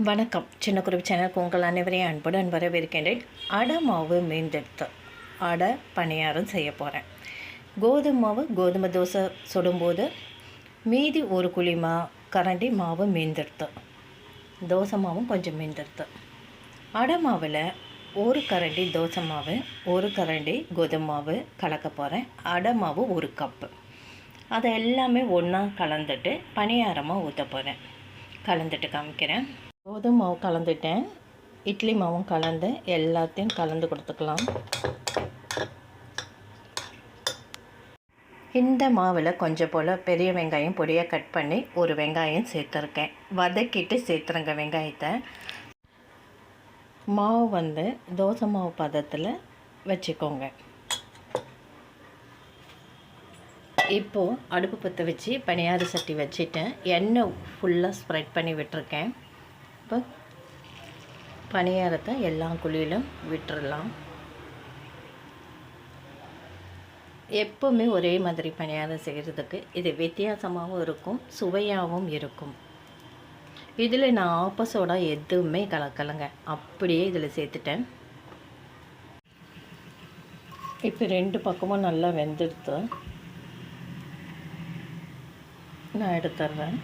வணக்கம். சின்ன குருவி சேனலுக்கு உங்கள் அனைவரையும் அன்புடன் வரவேற்கின்றேன். அடை மாவு மீண்டெடுத்து அடை பணியாரம் செய்ய போகிறேன் கோதுமை மாவு கோதுமை தோசை சுடும்போது மீதி ஒரு குழி மா கரண்டி மாவு மீந்தெடுத்து. தோசை மாவும் கொஞ்சம் மீந்தெடுத்து. அடை மாவில் ஒரு கரண்டி தோசை மாவு ஒரு கரண்டி கோதுமை மாவு கலக்க போகிறேன் அடை மாவு ஒரு கப்பு. அதை எல்லாமே ஒன்றா கலந்துட்டு பணியாரமாக ஊற்ற போகிறேன் கலந்துட்டு காமிக்கிறேன். கோதுமை மாவு கலந்துட்டேன். இட்லி மாவும் கலந்து எல்லாத்தையும் கலந்து கொடுத்துக்கலாம். இந்த மாவில் கொஞ்சம் போல் பெரிய வெங்காயம் பொடியாக கட் பண்ணி ஒரு வெங்காயம் சேர்த்துருக்கேன். வதக்கிட்டு சேர்த்துருங்க வெங்காயத்தை. மாவு வந்து தோசை மாவு பதத்தில் வச்சுக்கோங்க. இப்போது அடுப்பு பற்ற வச்சு பனியாறு சட்டி வச்சுட்டேன். எண்ணெய் ஃபுல்லாக ஸ்ப்ரெட் பண்ணி விட்டுருக்கேன். இப்போ பணியாரத்தை எல்லா குழியிலும் விட்டுடலாம் எப்போவுமே ஒரே மாதிரி பணியாரம் செய்கிறதுக்கு இது வித்தியாசமாகவும் இருக்கும் சுவையாகவும் இருக்கும். இதில் நான் ஆப்போசோடாக எதுவுமே கலக்கலைங்க. அப்படியே இதில் சேர்த்துட்டேன். இப்போ ரெண்டு பக்கமும் நல்லா வெந்துடுத்து நான் எடுத்துடுறேன்.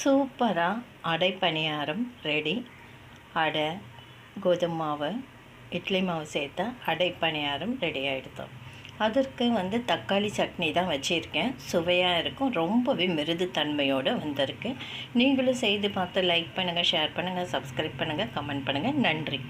சூப்பராக அடை பணியாரம் ரெடி. அடை கோதுமை மாவு இட்லி மாவு சேர்த்தா அடை பணியாரம் ரெடி ஆகிடுதோம் அதற்கு வந்து தக்காளி சட்னி தான் வச்சுருக்கேன். சுவையாக இருக்கும். ரொம்பவே மிருது தன்மையோடு வந்திருக்கு. நீங்களும் செய்து பார்த்து லைக் பண்ணுங்கள் ஷேர் பண்ணுங்கள் சப்ஸ்கிரைப் பண்ணுங்கள் கமெண்ட் பண்ணுங்கள் நன்றி.